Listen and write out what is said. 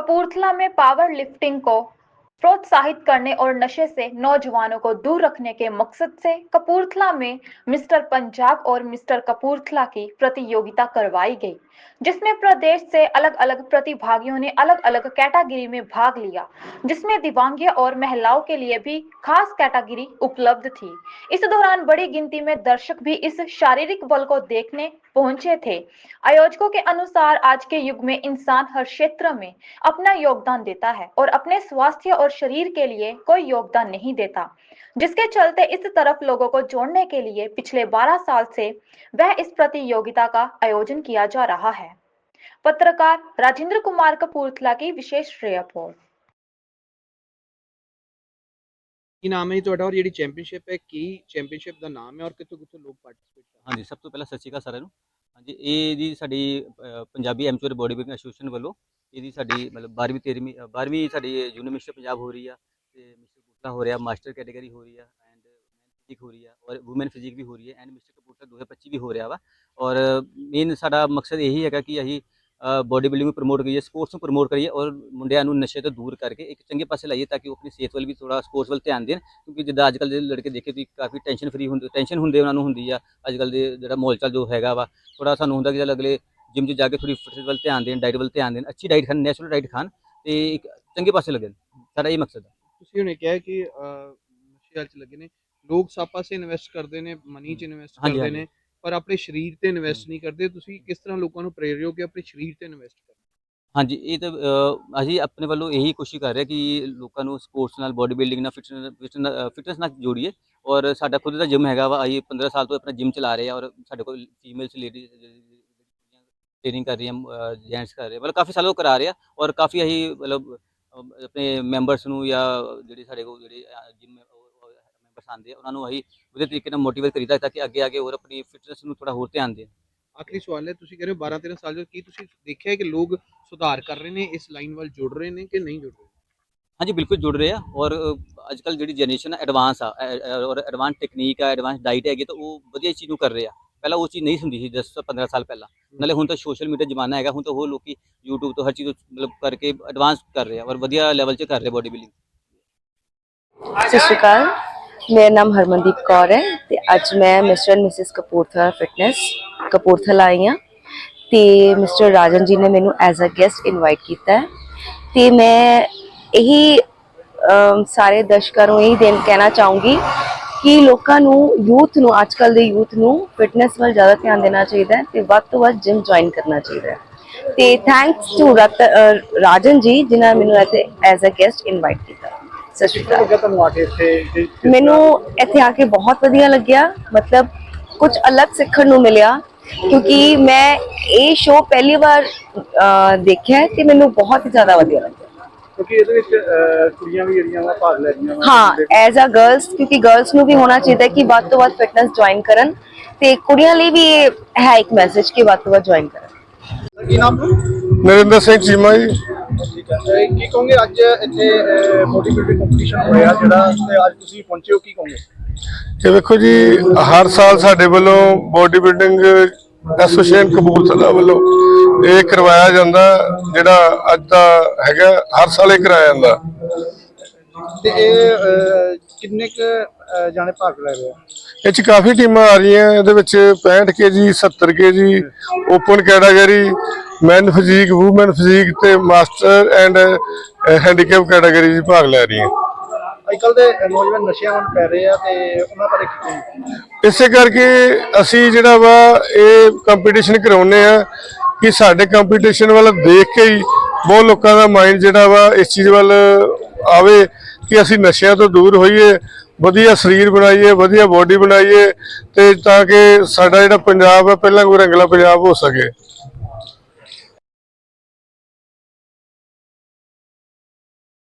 कपूरथला में power lifting को प्रोत्साहित करने और नशे से नौजवानों को दूर रखने के मकसद से कपूरथला में मिस्टर पंजाब और मिस्टर कपूरथला की प्रतियोगिता करवाई गई, जिसमें प्रदेश से अलग अलग प्रतिभागियों ने अलग अलग कैटेगरी में भाग लिया, जिसमें दिव्यांग और महिलाओं के लिए भी खास कैटेगरी उपलब्ध थी। इस दौरान बड़ी गिनती में दर्शक भी इस शारीरिक बल को देखने पहुँचे थे। आयोजकों के अनुसार आज के युग में इंसान हर क्षेत्र में अपना योगदान देता है और अपने स्वास्थ्य और शरीर के लिए कोई योगदान नहीं देता जिसके चलते इस तरफ लोगों को जोड़ने के लिए पिछले 12 साल से वह इस प्रतियोगिता का आयोजन किया जा रहा है पत्रकार राजेंद्र कुमार कपूरथला की विशेष रिपोर्ट ਕੀ ਨਾਮ ਹੈ ਜੀ ਤੁਹਾਡਾ ਔਰ ਜਿਹੜੀ ਚੈਂਪੀਅਨਸ਼ਿਪ ਹੈ ਕੀ ਚੈਂਪੀਅਨਸ਼ਿਪ ਦਾ ਨਾਮ ਹੈ ਔਰ ਕਿੱਥੋਂ ਕਿੱਥੋਂ ਲੋਕ ਪਾਰਟਿਸਿਪੇਟ ਕਰ ਹਾਂਜੀ ਸਭ ਤੋਂ ਪਹਿਲਾਂ ਸਤਿ ਸ਼੍ਰੀ ਅਕਾਲ ਸਾਰਿਆਂ ਨੂੰ ਹਾਂਜੀ ਇਹ ਜੀ ਸਾਡੀ ਅ, Punjabi amateur body building association ਵੱਲੋਂ ਇਹਦੀ ਸਾਡੀ ਮਤਲਬ 12ਵੀਂ 13ਵੀਂ 12ਵੀਂ ਸਾਡੀ ਜੂਨੀਅਰ ਮਿਸਟਰ ਪੰਜਾਬ ਹੋ ਰਹੀ ਆ ਤੇ ਮਿਸਟਰ ਕਪੂਰਥਲਾ ਹੋ ਰਿਹਾ, ਮਾਸਟਰ ਕੈਟਾਗਰੀ ਹੋ ਰਹੀ ਆ ਐਂਡ ਮੈਨ ਫਿਜ਼ਿਕ ਹੋ ਰਹੀ ਆ ਔਰ ਔਮਨ ਫਿਜ਼ਿਕ ਵੀ ਹੋ ਰਹੀ ਹੈ ਐਂਡ ਮਿਸਟਰ ਕਪੂਰਥਲਾ 2025 ਵੀ ਹੋ ਰਿਹਾ ਵਾ ਔਰ ਮੇਨ ਸਾਡਾ ਮਕਸਦ ਇਹੀ ਹੈਗਾ ਕਿ ਅਸੀਂ ਬੋਡੀ ਬਿਲਡਿੰਗ ਨੂੰ ਪ੍ਰਮੋਟ ਕਰੀਏ ਸਪੋਰਟਸ ਨੂੰ ਪ੍ਰਮੋਟ ਕਰੀਏ ਔਰ ਮੁੰਡਿਆਂ ਨੂੰ ਨਸ਼ੇ ਤੋਂ ਦੂਰ ਕਰਕੇ ਇੱਕ ਚੰਗੇ ਪਾਸੇ ਲਾਈਏ ਤਾਂ ਕਿ ਉਹ ਆਪਣੀ ਸਿਹਤ ਵੱਲ ਵੀ ਥੋੜਾ ਸਪੋਰਟਸ ਵੱਲ ਧਿਆਨ ਦੇਣ ਕਿਉਂਕਿ ਜਿੱਦਾਂ ਅੱਜ ਕੱਲ੍ਹ ਦੇ ਲੜਕੇ ਦੇਖੇ ਤੁਸੀਂ ਕਾਫੀ ਟੈਨਸ਼ਨ ਫਰੀ ਹੁੰਦੇ ਟੈਨਸ਼ਨ ਹੁੰਦੇ ਉਹਨਾਂ ਨੂੰ ਹੁੰਦੀ ਆ, ਅੱਜ ਕੱਲ੍ਹ ਦੇ ਜਿਹੜਾ ਮਾਹੌਲ ਚੱਲ ਜੋ ਹੈਗਾ ਵਾ ਥੋੜਾ ਸਾਨੂੰ ਹੁੰਦਾ ਕਿ ਚੱਲ ਅਗਲੇ ਜਿਮ 'ਚ ਜਾ ਕੇ ਥੋੜੀ ਫਿਟਨੈਸ ਵੱਲ ਧਿਆਨ ਦੇਣ ਡਾਈਟ ਵੱਲ ਧਿਆਨ ਦੇਣ ਅੱਛੀ ਡਾਈਟ ਖਾਣ ਨੈਚੁਰਲ ਡਾਈਟ ਖਾਣ ਤੇ ਇੱਕ ਚੰਗੇ ਪਾਸੇ ਲੱਗਣ ਸਾਡਾ ਇਹ ਮਕਸਦ ਹੈ ਤੁਸੀਂ ਉਹਨੇ ਕਿਹਾ ਕਿ ਨਸ਼ੇ ਚ ਲੱਗੇ ਨੇ। ਲੋਕ ਸਭ ਪਾਸੇ ਇਨਵੈਸਟ ਕਰਦੇ ਨੇ ਮਨੀ ਚ ਇਨਵੈਸਟ ਕਰਦੇ। ਨੇ ਪਰ ਆਪਣੇ ਸਰੀਰ ਤੇ ਇਨਵੈਸਟ ਨਹੀਂ ਕਰਦੇ। ਤੁਸੀਂ ਕਿਸ ਤਰ੍ਹਾਂ ਲੋਕਾਂ ਨੂੰ ਪ੍ਰੇਰਿਤ ਹੋ ਕਿ ਆਪਣੇ ਸਰੀਰ ਤੇ ਇਨਵੈਸਟ ਕਰੋ ਹਾਂਜੀ ਇਹ ਤਾਂ ਅਸੀਂ ਆਪਣੇ ਵੱਲੋਂ ਇਹੀ ਕੋਸ਼ਿਸ਼ ਕਰ ਰਹੇ ਕਿ ਲੋਕਾਂ ਨੂੰ ਸਪੋਰਟਸ ਨਾਲ ਬੋਡੀ ਬਿਲਡਿੰਗ ਨਾਲ ਫਿਟਨੈਸ ਫਿਟਨੈਸ ਨਾਲ ਜੋੜੀਏ। ਔਰ ਸਾਡਾ ਖੁਦ ਦਾ ਜਿਮ ਹੈਗਾ ਵਾ। ਅਸੀਂ 15 ਸਾਲ ਤੋਂ ਆਪਣਾ ਜਿਮ ਚਲਾ ਰਹੇ ਆ ਔਰ ਸਾਡੇ ਕੋਲ ਫੀਮੇਲਸ ਲੇਡੀਜ਼ ਟ੍ਰੇਨਿੰਗ ਕਰ ਰਹੀਆਂ ਜੈਂਟਸ ਕਰ ਰਹੇ। ਮਤਲਬ ਕਾਫੀ ਸਾਲੋਂ ਕਰਾ ਰਹੇ ਆ ਔਰ ਕਾਫੀ ਅਸੀਂ ਮਤਲਬ ਆਪਣੇ ਮੈਂਬਰਸ ਨੂੰ ਜਾਂ ਜਿਹੜੇ ਸਾਡੇ ਕੋਲ ਜਿਹੜੇ ਜਿਮ ਮੈਂਬਰਸ ਆਉਂਦੇ ਆ ਉਹਨਾਂ ਨੂੰ ਅਸੀਂ ਉਹਦੇ ਤਰੀਕੇ ਨਾਲ ਮੋਟੀਵੇਟ ਕਰੀਦਾ ਤਾਂ ਕਿ ਅੱਗੇ ਅੱਗੇ ਹੋਰ ਆਪਣੀ ਫਿਟਨੈਸ ਨੂੰ ਥੋੜਾ ਹੋਰ ਧਿਆਨ ਦੇਣ ਆਖਰੀ ਸਵਾਲ ਹੈ ਤੁਸੀਂ ਕਹਿੰਦੇ ਹੋ 12 13 ਸਾਲ ਜੋ ਕੀ ਤੁਸੀਂ ਦੇਖਿਆ ਕਿ ਲੋਕ ਸੁਧਾਰ ਕਰ ਰਹੇ ਨੇ ਇਸ ਲਾਈਨ ਵੱਲ ਜੁੜ ਰਹੇ ਨੇ ਕਿ ਨਹੀਂ ਜੁੜ ਰਹੇ ਹਾਂਜੀ ਬਿਲਕੁਲ ਜੁੜ ਰਹੇ ਆ ਔਰ ਅੱਜ ਕੱਲ ਜਿਹੜੀ ਜਨਰੇਸ਼ਨ ਐਡਵਾਂਸ ਆ ਔਰ ਐਡਵਾਂਸ ਟੈਕਨੀਕ ਆ ਐਡਵਾਂਸ ਡਾਈਟ ਹੈਗੀ ਤਾਂ ਉਹ ਵਧੀਆ ਚੀਜ਼ ਨੂੰ ਕਰ ਰਹੇ ਆ ਪਹਿਲਾਂ ਉਹ ਚੀਜ਼ ਨਹੀਂ ਹੁੰਦੀ ਸੀ 10 15 ਸਾਲ ਪਹਿਲਾਂ। ਨਾਲੇ ਹੁਣ ਤਾਂ ਸੋਸ਼ਲ ਮੀਡੀਆ ਜ਼ਮਾਨਾ ਹੈਗਾ, ਹੁਣ ਤਾਂ ਉਹ ਲੋਕੀ YouTube ਤੋਂ ਹਰ ਚੀਜ਼ ਮਤਲਬ ਕਰਕੇ ਐਡਵਾਂਸ ਕਰ ਰਹੇ ਆ ਔਰ ਵਧੀਆ ਲੈਵਲ 'ਚ ਕਰ ਰਹੇ ਬੋਡੀ ਬਿਲਡਿੰਗ ਸਤਿ ਸ਼੍ਰੀ ਅਕਾਲ। ਮੇਰਾ ਨਾਮ ਹਰਮਨਦੀਪ ਕੌਰ ਹੈ ਤੇ ਅੱਜ ਮੈਂ mister and missus Kapurthala fitness Kapurthala ਆਈ ਹਾਂ ਤੇ ਮਿਸਟਰ ਰਾਜਨ ਜੀ ਨੇ ਮੈਨੂੰ ਐਜ਼ ਅ ਗੈਸਟ ਇਨਵਾਈਟ ਕੀਤਾ ਹੈ ਤੇ ਮੈਂ ਇਹੀ ਸਾਰੇ ਦਰਸ਼ਕਾਂ ਨੂੰ ਇਹੀ ਦੇਣ ਕਹਿਣਾ ਚਾਹੂੰਗੀ ਕਿ ਲੋਕਾਂ ਨੂੰ ਯੂਥ ਨੂੰ ਅੱਜਕੱਲ ਦੇ ਯੂਥ ਨੂੰ ਫਿਟਨੈਸ ਵੱਲ ਜ਼ਿਆਦਾ ਧਿਆਨ ਦੇਣਾ ਚਾਹੀਦਾ ਹੈ ਤੇ ਵੱਧ ਤੋਂ ਵੱਧ ਜਿਮ ਜੁਆਇਨ ਕਰਨਾ ਚਾਹੀਦਾ ਹੈ। ਤੇ ਥੈਂਕਸ ਟੂ ਰਾਜਨ ਜੀ ਜਿਨ੍ਹਾਂ ਨੇ ਮੈਨੂੰ ਇੱਥੇ ਐਜ਼ ਅ ਗੈਸਟ ਇਨਵਾਈਟ ਕੀਤਾ। ਸਤਿ ਸ਼੍ਰੀ ਅਕਾਲ। ਮੈਨੂੰ ਇੱਥੇ ਆ ਕੇ ਬਹੁਤ ਵਧੀਆ ਲੱਗਿਆ। ਮਤਲਬ ਕੁਝ ਅਲੱਗ ਸਿੱਖਣ ਨੂੰ ਮਿਲਿਆ ਕਿਉਂਕਿ ਮੈਂ ਇਹ ਸ਼ੋਅ ਪਹਿਲੀ ਵਾਰ ਦੇਖਿਆ ਤੇ ਮੈਨੂੰ ਬਹੁਤ ਹੀ ਜ਼ਿਆਦਾ ਵਧੀਆ ਲੱਗਿਆ। ਕਿਉਂਕਿ ਇਹਦੇ ਵਿੱਚ ਅਹ, ਕੁੜੀਆਂ ਵੀ ਜਿਹੜੀਆਂ ਵਾ ਭਾਗ ਲੈ ਰਹੀਆਂ ਵਾ। ਹਾਂ ਐਜ਼ ਅ ਗਰਲਸ ਕਿਉਂਕਿ ਗਰਲਸ ਨੂੰ ਵੀ ਹੋਣਾ ਚਾਹੀਦਾ ਕਿ ਵੱਧ ਤੋਂ ਵੱਧ ਫਿਟਨੈਸ ਜੁਆਇਨ ਕਰਨ ਤੇ ਕੁੜੀਆਂ ਲਈ ਵੀ ਇਹ ਹੈ ਇੱਕ ਮੈਸੇਜ ਕਿ ਵੱਧ ਤੋਂ ਵੱਧ ਜੁਆਇਨ ਕਰਨ। ਕੀ ਨਾਮ ਨਰਿੰਦਰ ਸਿੰਘ ਚੀਮਾ ਜੀ। ਠੀਕ ਹੈ। ਕੀ ਕਹੋਗੇ ਅੱਜ ਇੱਥੇ ਬੋਡੀ ਬਿਲਡਿੰਗ ਕੰਪੀਟੀਸ਼ਨ ਹੋਇਆ ਜਿਹੜਾ ਤੇ ਅੱਜ ਤੁਸੀਂ ਪਹੁੰਚੇ ਹੋ ਕੀ ਕਹੋਗੇ? ਇਹ ਵੇਖੋ ਜੀ ਹਰ ਸਾਲ ਸਾਡੇ ਵੱਲੋਂ ਬੋਡੀ ਬਿਲਡਿੰਗ ਐਸੋਸੀਏਸ਼ਨ ਕਬੂਤਰਲਾ ਵੱਲੋਂ ਇਹ ਕਰਵਾਇਆ ਜਾਂਦਾ ਜਿਹੜਾ ਅੱਜ ਦਾ ਹੈਗਾ ਹਰ ਸਾਲ ਇਹ ਕਰਾਇਆ ਜਾਂਦਾ। ਤੇ ਇਹ ਅਹ, ਕਿੰਨੇ ਕ ਜਾਣੇ ਭਾਗ ਲੈ ਰਹੇ ਆ ਇਹ ਚ ਕਾਫੀ ਟੀਮਾਂ ਆ ਰਹੀਆਂ ਇਹਦੇ ਵਿੱਚ 65 KG 70 KG open category man physique woman physique ਤੇ ਮਾਸਟਰ ਐਂਡ ਹੈਂਡੀਕੈਪ ਕੈਟਾਗਰੀ ਚ ਭਾਗ ਲੈ ਰਹੀਆਂ। ਅੱਜ ਦੇ ਨੌਜਵਾਨ ਨਸ਼ਿਆਂ ਵੱਲ ਪੈ ਰਹੇ ਆ ਤੇ ਉਹਨਾਂ ਬਾਰੇ ਕੀ ਕਹੋਗੇ? ਇਸੇ ਕਰਕੇ ਅਸੀਂ ਜਿਹੜਾ ਵਾ ਇਹ ਕੰਪੀਟੀਸ਼ਨ ਕਰਾਉਨੇ ਆ ਕਿ ਸਾਡੇ ਕੰਪੀਟੀਸ਼ਨ ਵੱਲ ਦੇਖ ਕੇ ਹੀ ਬਹੁਤ ਲੋਕਾਂ ਦਾ ਮਾਈਂਡ ਜਿਹੜਾ ਵਾ ਇਸ ਚੀਜ਼ ਵੱਲ ਆਵੇ ਕਿ ਅਸੀਂ ਨਸ਼ਿਆਂ ਤੋਂ ਦੂਰ ਹੋਈਏ, ਵਧੀਆ ਸਰੀਰ ਬਣਾਈਏ, ਵਧੀਆ ਬਾਡੀ ਬਣਾਈਏ ਤੇ ਤਾਂ ਕਿ ਸਾਡਾ ਜਿਹੜਾ ਪੰਜਾਬ ਹੈ ਪਹਿਲਾਂ ਕੋਈ ਰੰਗਲਾ ਪੰਜਾਬ ਹੋ ਸਕੇ।